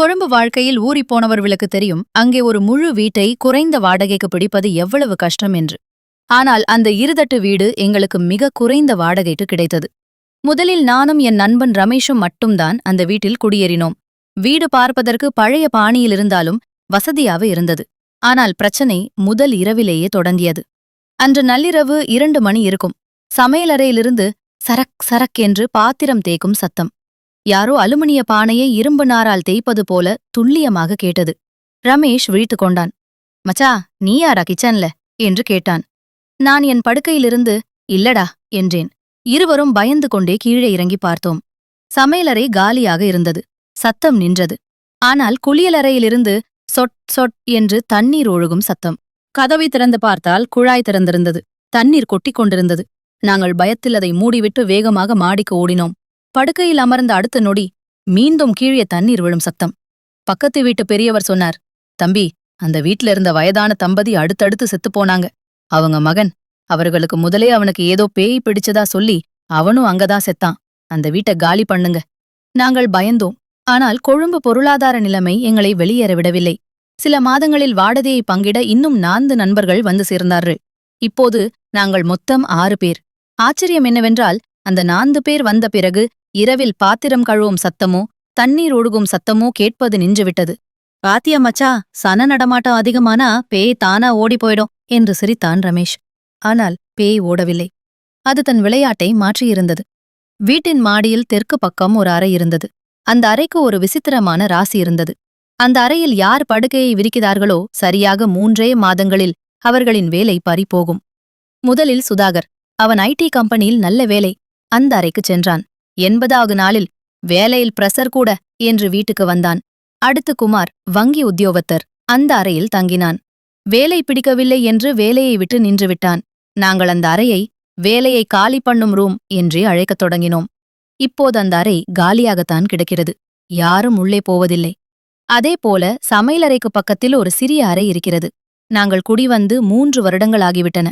கொழும்பு வாழ்க்கையில் ஊறிப்போனவர்களுக்கு தெரியும் அங்கே ஒரு முழு வீட்டை குறைந்த வாடகைக்கு பிடிப்பது எவ்வளவு கஷ்டம் என்று. ஆனால் அந்த இருதட்டு வீடு எங்களுக்கு மிக குறைந்த வாடகைக்கு கிடைத்தது. முதலில் நானும் என் நண்பன் ரமேஷும் மட்டும்தான் அந்த வீட்டில் குடியேறினோம். வீடு பார்ப்பதற்கு பழைய பாணியில் இருந்தாலும் வசதியாக இருந்தது. ஆனால் பிரச்சனை முதல் இரவிலேயே தொடங்கியது. அன்று நள்ளிரவு இரண்டு மணி இருக்கும். சமையலறையிலிருந்து சரக் சரக் என்று பாத்திரம் தேய்க்கும் சத்தம். யாரோ அலுமினிய பானையை இரும்பு நாரால் தேய்ப்பது போல துல்லியமாக கேட்டது. ரமேஷ் விழித்து கொண்டான். மச்சா நீ யாரா கிச்சன்ல? என்று கேட்டான். நான் என் படுக்கையிலிருந்து இல்லடா என்றேன். இருவரும் பயந்து கொண்டே கீழே இறங்கி பார்த்தோம். சமையலறை காலியாக இருந்தது. சத்தம் நின்றது. ஆனால் குளியலறையிலிருந்து சொட் சொட் என்று தண்ணீர் ஒழுகும் சத்தம். கதவை திறந்து பார்த்தால் குழாய் திறந்திருந்தது. தண்ணீர் கொட்டிக் கொண்டிருந்தது. நாங்கள் பயத்தில் அதை மூடிவிட்டு வேகமாக மாடிக்கு ஓடினோம். படுக்கையில் அமர்ந்த அடுத்த நொடி மீண்டும் கீழே தண்ணீர் விழும் சத்தம். பக்கத்து வீட்டு பெரியவர் சொன்னார் தம்பி அந்த வீட்ல இருந்த வயதான தம்பதி அடுத்தடுத்து செத்துப் போனாங்க. அவங்க மகன் அவர்களுக்கு முதலே அவனுக்கு ஏதோ பேய் பிடிச்சதா சொல்லி அவனும் அங்கதான் செத்தான். அந்த வீட்டை காலி பண்ணுங்க. நாங்கள் பயந்தோம். ஆனால் கொழும்பு பொருளாதார நிலைமை எங்களை வெளியேற விடவில்லை. சில மாதங்களில் வாடகையை பங்கிட இன்னும் நான்கு நண்பர்கள் வந்து சேர்ந்தார்கள். இப்போது நாங்கள் மொத்தம் ஆறு பேர். ஆச்சரியம் என்னவென்றால் அந்த நான்கு பேர் வந்த பிறகு இரவில் பாத்திரம் கழுவும் சத்தமோ தண்ணீர் ஒழுகும் சத்தமோ கேட்பது நின்றுவிட்டது. பாத்தியா மச்சா சன நடமாட்டம் அதிகமானா பேய் தானா ஓடி போயிடும் என்று சிரித்தான் ரமேஷ். ஆனால் பேய் ஓடவில்லை. அது தன் விளையாட்டை மாற்றியிருந்தது. வீட்டின் மாடியில் தெற்கு பக்கம் ஒரு அறை இருந்தது. அந்த அறைக்கு ஒரு விசித்திரமான ராசி இருந்தது. அந்த அறையில் யார் படுக்கையை விரிக்கிறார்களோ சரியாக மூன்றே மாதங்களில் அவர்களின் வேலை பறிபோகும். முதலில் சுதாகர். அவன் ஐடி கம்பெனியில் நல்ல வேலை. அந்த அறைக்குச் சென்றான். எண்பதாவது நாளில் வேலையில் பிரசர் கூட என்று வீட்டுக்கு வந்தான். அடுத்து குமார் வங்கி உத்தியோகத்தர் அந்த அறையில் தங்கினான். வேலை பிடிக்கவில்லை என்று வேலையை விட்டு நின்றுவிட்டான் நாங்கள் அந்த அறையை வேலையை காலி பண்ணும் ரூம் என்றே அழைக்கத் தொடங்கினோம். இப்போது அந்த அறை காலியாகத்தான் கிடக்கிறது. யாரும் உள்ளே போவதில்லை. அதேபோல சமையலறைக்கு பக்கத்தில் ஒரு சிறிய அறை இருக்கிறது. நாங்கள் குடிவந்து மூன்று வருடங்களாகிவிட்டன.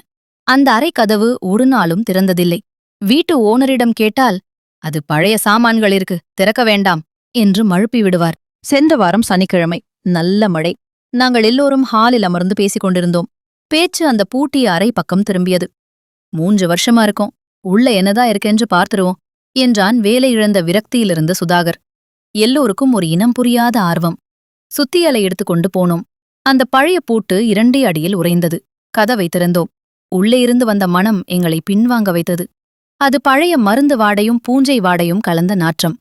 அந்த அறை கதவு ஒரு நாளும் திறந்ததில்லை. வீட்டு ஓனரிடம் கேட்டால் அது பழைய சாமான்கள் இருக்கு திறக்க வேண்டாம் என்று மழுப்பி விடுவார். சென்ற வாரம் சனிக்கிழமை நல்ல மழை. நாங்கள் எல்லோரும் ஹாலில் அமர்ந்து பேசிக் கொண்டிருந்தோம். பேச்சு அந்த பூட்டிய அறை பக்கம் திரும்பியது. மூன்று வருஷமா இருக்கும். உள்ள என்னதான் இருக்கென்று பார்த்துருவோம் என்றான் வேலை இழந்த விரக்தியிலிருந்த சுதாகர். எல்லோருக்கும் ஒரு இனம் புரியாத ஆர்வம். சுத்தியலை எடுத்துக்கொண்டு போனோம். அந்த பழைய பூட்டு இரண்டே அடியில் உறைந்தது. கதவை திறந்தோம். உள்ளே இருந்து வந்த மனம் எங்களை பின்வாங்க வைத்தது. அது பழைய மருந்து வாடையும் பூஞ்சை வாடையும் கலந்த நாற்றம்.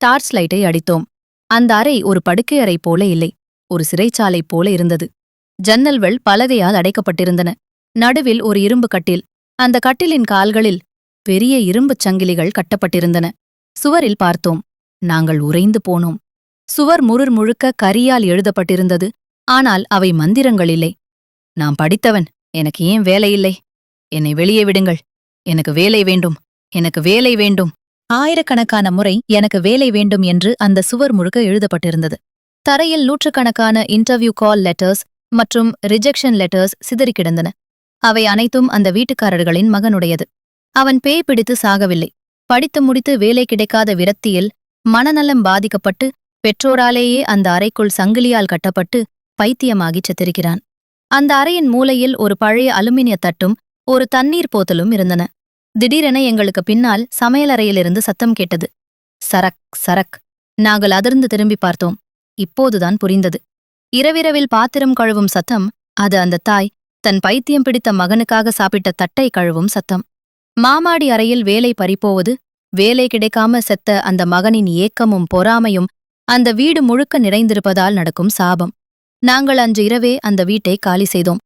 டார்ச் லைட்டை அடித்தோம். அந்த அறை ஒரு படுக்கை அறை போல இல்லை. ஒரு சிறைச்சாலை போல இருந்தது. ஜன்னல்கள் பலகையால் அடைக்கப்பட்டிருந்தன. நடுவில் ஒரு இரும்பு கட்டில். அந்த கட்டிலின் கால்களில் பெரிய இரும்புச் சங்கிலிகள் கட்டப்பட்டிருந்தன. சுவரில் பார்த்தோம். நாங்கள் உறைந்து போனோம். சுவர் முருர் முழுக்க கரியால் எழுதப்பட்டிருந்தது. ஆனால் அவை மந்திரங்கள் இல்லை. நான் படித்தவன். எனக்கு ஏன் வேலையில்லை என்னை வெளியே விடுங்கள். எனக்கு வேலை வேண்டும் எனக்கு வேலை வேண்டும். ஆயிரக்கணக்கான முறை எனக்கு வேலை வேண்டும் என்று அந்த சுவர் முழுக்க எழுதப்பட்டிருந்தது. தரையில் நூற்றுக்கணக்கான இன்டர்வியூ கால் லெட்டர்ஸ் மற்றும் ரிஜெக்ஷன் லெட்டர்ஸ் சிதறி கிடந்தன. அவை அனைத்தும் அந்த வீட்டுக்காரர்களின் மகனுடையது. அவன் பேய் பிடித்து சாகவில்லை. படித்து முடித்து வேலை கிடைக்காத விரக்தியில் மனநலம் பாதிக்கப்பட்டு பெற்றோராலேயே அந்த அறைக்குள் சங்கிலியால் கட்டப்பட்டு பைத்தியமாகிச் செத்திருக்கிறான். அந்த அறையின் மூலையில் ஒரு பழைய அலுமினிய தட்டும் ஒரு தண்ணீர் போத்தலும் இருந்தன. திடீரென எங்களுக்கு பின்னால் சமையலறையிலிருந்து சத்தம் கேட்டது. சரக் சரக். நாங்கள் அதிர்ந்து திரும்பி பார்த்தோம். இப்போதுதான் புரிந்தது. இரவிரவில் பாத்திரம் கழுவும் சத்தம் அது அந்த தாய் தன் பைத்தியம் பிடித்த மகனுக்காக சாப்பிட்ட தட்டை கழுவும் சத்தம். மாமாடி அறையில் வேலை பறிப்போவது வேலை கிடைக்காம செத்த அந்த மகனின் ஏக்கமும் பொறாமையும் அந்த வீடு முழுக்க நிறைந்திருப்பதால் நடக்கும் சாபம். நாங்கள் அன்று இரவே அந்த வீட்டை காலி செய்தோம்.